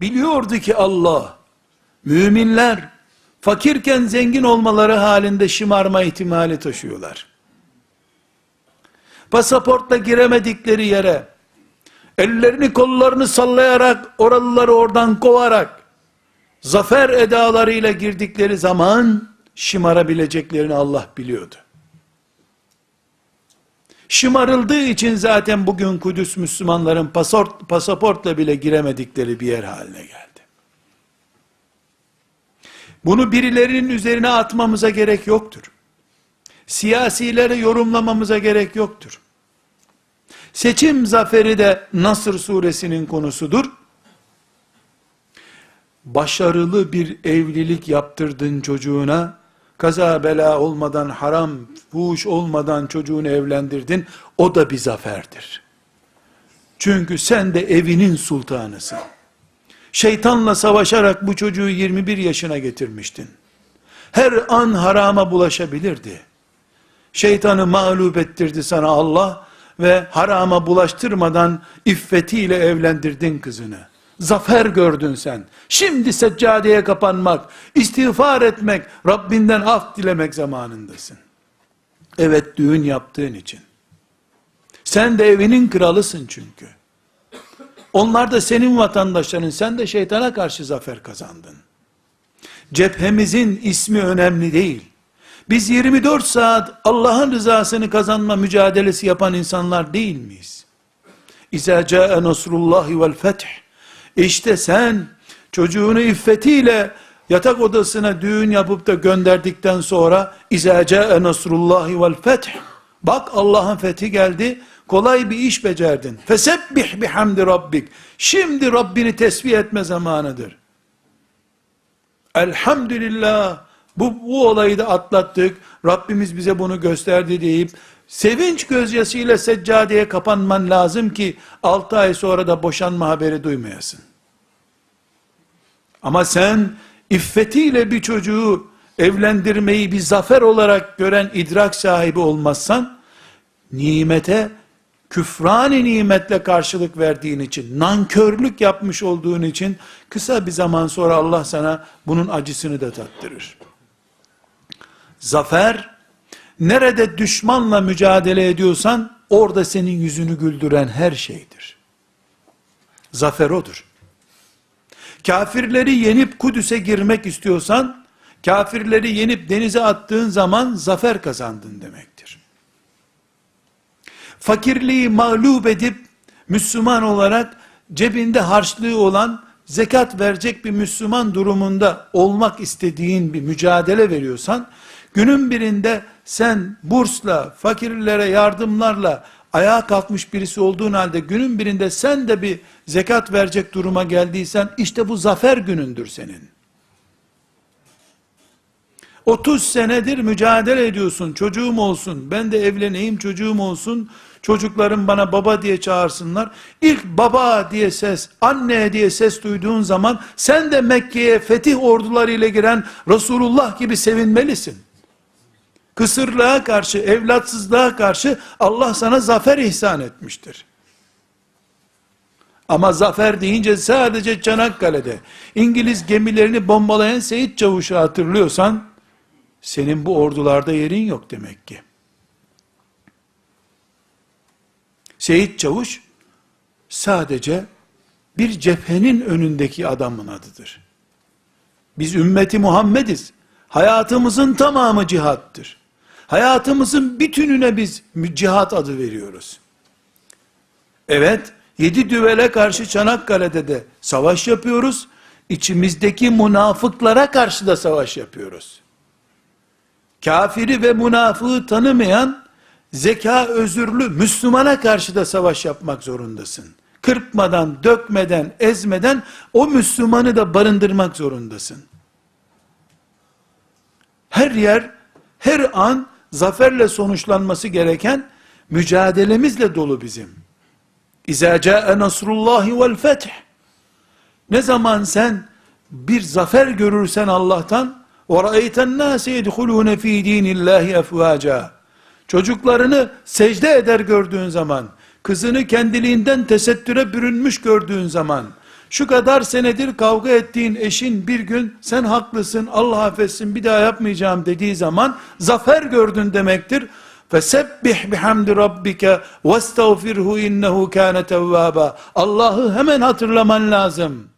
Biliyordu ki Allah, müminler, fakirken zengin olmaları halinde şımarma ihtimali taşıyorlar. Pasaportla giremedikleri yere, ellerini kollarını sallayarak, oralıları oradan kovarak, zafer edalarıyla girdikleri zaman, şımarabileceklerini Allah biliyordu. Şımarıldığı için zaten bugün Kudüs Müslümanların pasaport, pasaportla bile giremedikleri bir yer haline geldi. Bunu birilerinin üzerine atmamıza gerek yoktur. Siyasilere yorumlamamıza gerek yoktur. Seçim zaferi de Nasır suresinin konusudur. Başarılı bir evlilik yaptırdın çocuğuna, kaza bela olmadan, haram, fuhuş olmadan çocuğunu evlendirdin, o da bir zaferdir. Çünkü sen de evinin sultanısın. Şeytanla savaşarak bu çocuğu 21 yaşına getirmiştin. Her an harama bulaşabilirdi. Şeytanı mağlup ettirdi sana Allah ve harama bulaştırmadan iffetiyle evlendirdin kızını. Zafer gördün sen. Şimdi seccadeye kapanmak, istiğfar etmek, Rabbinden af dilemek zamanındasın. Evet düğün yaptığın için. Sen de evinin kralısın çünkü. Onlar da senin vatandaşların, sen de şeytana karşı zafer kazandın. Cephemizin ismi önemli değil. Biz 24 saat Allah'ın rızasını kazanma mücadelesi yapan insanlar değil miyiz? İzâ câe nasrullahi vel feth. İşte sen çocuğunu iffetiyle yatak odasına düğün yapıp da gönderdikten sonra İzâ câe nasrullahi vel feth. Bak Allah'ın fethi geldi. Kolay bir iş becerdin. Fesebbih bihamdi rabbik. Şimdi Rabbini tesbih etme zamanıdır. Elhamdülillah bu, bu olayı da atlattık. Rabbimiz bize bunu gösterdi deyip sevinç gözyaşıyla seccadeye kapanman lazım ki 6 ay sonra da boşanma haberi duymayasın. Ama sen iffetiyle bir çocuğu evlendirmeyi bir zafer olarak gören idrak sahibi olmazsan nimete küfrani nimetle karşılık verdiğin için, nankörlük yapmış olduğun için, kısa bir zaman sonra Allah sana bunun acısını da tattırır. Zafer, nerede düşmanla mücadele ediyorsan, orada senin yüzünü güldüren her şeydir. Zafer odur. Kafirleri yenip Kudüs'e girmek istiyorsan, kafirleri yenip denize attığın zaman zafer kazandın demektir fakirliği mağlup edip Müslüman olarak cebinde harçlığı olan zekat verecek bir Müslüman durumunda olmak istediğin bir mücadele veriyorsan günün birinde sen bursla, fakirlere yardımlarla ayağa kalkmış birisi olduğun halde günün birinde sen de bir zekat verecek duruma geldiysen işte bu zafer günündür senin. 30 senedir mücadele ediyorsun. Çocuğum olsun. Ben de evleneyim çocuğum olsun. Çocuklarım bana baba diye çağırsınlar. İlk baba diye ses, anne diye ses duyduğun zaman sen de Mekke'ye fetih ordularıyla giren Resulullah gibi sevinmelisin. Kısırlığa karşı, evlatsızlığa karşı Allah sana zafer ihsan etmiştir. Ama zafer deyince sadece Çanakkale'de İngiliz gemilerini bombalayan Seyit Çavuş'u hatırlıyorsan senin bu ordularda yerin yok demek ki. Seyit Çavuş sadece bir cephenin önündeki adamın adıdır. Biz ümmeti Muhammediz. Hayatımızın tamamı cihattır. Hayatımızın bütününe biz cihat adı veriyoruz. Evet, yedi düvele karşı Çanakkale'de de savaş yapıyoruz. İçimizdeki münafıklara karşı da savaş yapıyoruz. Kafiri ve münafığı tanımayan zeka özürlü Müslümana karşı da savaş yapmak zorundasın. Kırpmadan, dökmeden, ezmeden o Müslümanı da barındırmak zorundasın. Her yer, her an zaferle sonuçlanması gereken mücadelemizle dolu bizim. İzâ câe nasrullahi vel feth. Ne zaman sen bir zafer görürsen Allah'tan, وَرَأَيْتَ النَّاسِ يَدْخُلُونَ ف۪ي د۪ينِ اللّٰهِ اَفْوَاجًا Çocuklarını secde eder gördüğün zaman, kızını kendiliğinden tesettüre bürünmüş gördüğün zaman, şu kadar senedir kavga ettiğin eşin bir gün sen haklısın Allah affetsin bir daha yapmayacağım dediği zaman zafer gördün demektir. Fesebbih bihamdi rabbike vestağfirhu innehu kâne tevvâba. Allah'ı hemen hatırlaman lazım.